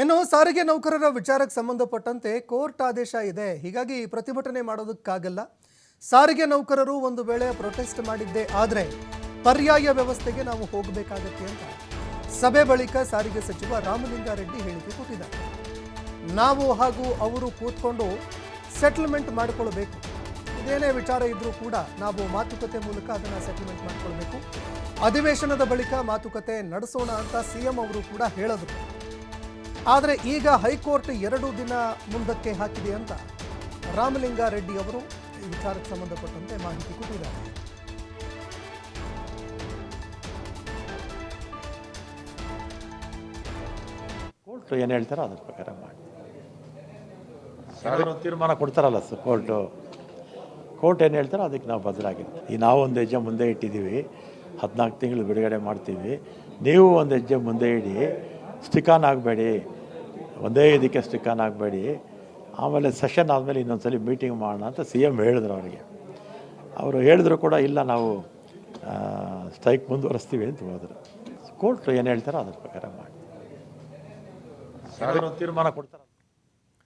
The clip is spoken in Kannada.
ಇನ್ನು ಸಾರಿಗೆ ನೌಕರರ ವಿಚಾರಕ್ಕೆ ಸಂಬಂಧಪಟ್ಟಂತೆ ಕೋರ್ಟ್ ಆದೇಶ ಇದೆ. ಹೀಗಾಗಿ ಪ್ರತಿಭಟನೆ ಮಾಡೋದಕ್ಕಾಗಲ್ಲ. ಸಾರಿಗೆ ನೌಕರರು ಒಂದು ವೇಳೆ ಪ್ರೊಟೆಸ್ಟ್ ಮಾಡಿದ್ದೆ ಆದರೆ ಪರ್ಯಾಯ ವ್ಯವಸ್ಥೆಗೆ ನಾವು ಹೋಗಬೇಕಾಗತ್ತೆ ಅಂತ ಸಭೆ ಬಳಿಕ ಸಾರಿಗೆ ಸಚಿವ ರಾಮಲಿಂಗಾರೆಡ್ಡಿ ಹೇಳಿಕೆ ಕೊಟ್ಟಿದ್ದಾರೆ. ನಾವು ಹಾಗೂ ಅವರು ಕೂತ್ಕೊಂಡು ಸೆಟಲ್ಮೆಂಟ್ ಮಾಡಿಕೊಳ್ಳಬೇಕು. ಇದೇನೇ ವಿಚಾರ ಇದ್ರೂ ಕೂಡ ನಾವು ಮಾತುಕತೆ ಮೂಲಕ ಅದನ್ನು ಸೆಟಲ್ಮೆಂಟ್ ಮಾಡಿಕೊಳ್ಬೇಕು ಅಧಿವೇಶನದ ಬಳಿಕ ಮಾತುಕತೆ ನಡೆಸೋಣ ಅಂತ ಸಿಎಂ ಅವರು ಕೂಡ ಹೇಳಿದ್ರು. ಆದರೆ ಈಗ ಹೈಕೋರ್ಟ್ ಎರಡು ದಿನ ಮುಂದಕ್ಕೆ ಹಾಕಿದೆ ಅಂತ ರಾಮಲಿಂಗಾರೆಡ್ಡಿ ಅವರು ಈ ವಿಚಾರಕ್ಕೆ ಸಂಬಂಧಪಟ್ಟಂತೆ ಮಾಹಿತಿ ಕೊಟ್ಟಿದ್ದಾರೆ. ಕೋರ್ಟ್ ಏನು ಹೇಳ್ತಾರೋ ಅದ್ರ ಪ್ರಕಾರ ಮಾಡಿ. ತೀರ್ಮಾನ ಕೊಡ್ತಾರಲ್ಲ ಸರ್ ಕೋರ್ಟು. ಕೋರ್ಟ್ ಏನು ಹೇಳ್ತಾರೋ ಅದಕ್ಕೆ ನಾವು ಬದಲಾಗಿರ್ತೀವಿ ಈ ನಾವು ಒಂದು ಹೆಜ್ಜೆ ಮುಂದೆ ಇಟ್ಟಿದ್ದೀವಿ. ಹದಿನಾಲ್ಕು ತಿಂಗಳು ಬಿಡುಗಡೆ ಮಾಡ್ತೀವಿ. ನೀವು ಒಂದು ಹೆಜ್ಜೆ ಮುಂದೆ ಇಡಿ. ಸ್ಟಿಕಾನ್ ಆಗಬೇಡಿ. ಒಂದೇ ಇದಕ್ಕೆ ಸ್ಟಿಕ್ಕನ್ ಆಗಬೇಡಿ. ಆಮೇಲೆ ಸೆಷನ್ ಆದಮೇಲೆ ಇನ್ನೊಂದ್ಸಲಿ ಮೀಟಿಂಗ್ ಮಾಡೋಣ ಅಂತ ಸಿ ಎಂ ಹೇಳಿದ್ರು ಅವರಿಗೆ. ಅವರು ಹೇಳಿದ್ರು ಕೂಡ, ಇಲ್ಲ ನಾವು ಸ್ಟ್ರೈಕ್ ಮುಂದುವರಿಸ್ತೀವಿ ಅಂತ ಹೋದರು ಕೋರ್ಟ್ ಏನು ಹೇಳ್ತಾರೋ ಅದ್ರ ಪ್ರಕಾರ ಮಾಡಿ. ತೀರ್ಮಾನ ಕೊಡ್ತಾರಲ್ಲ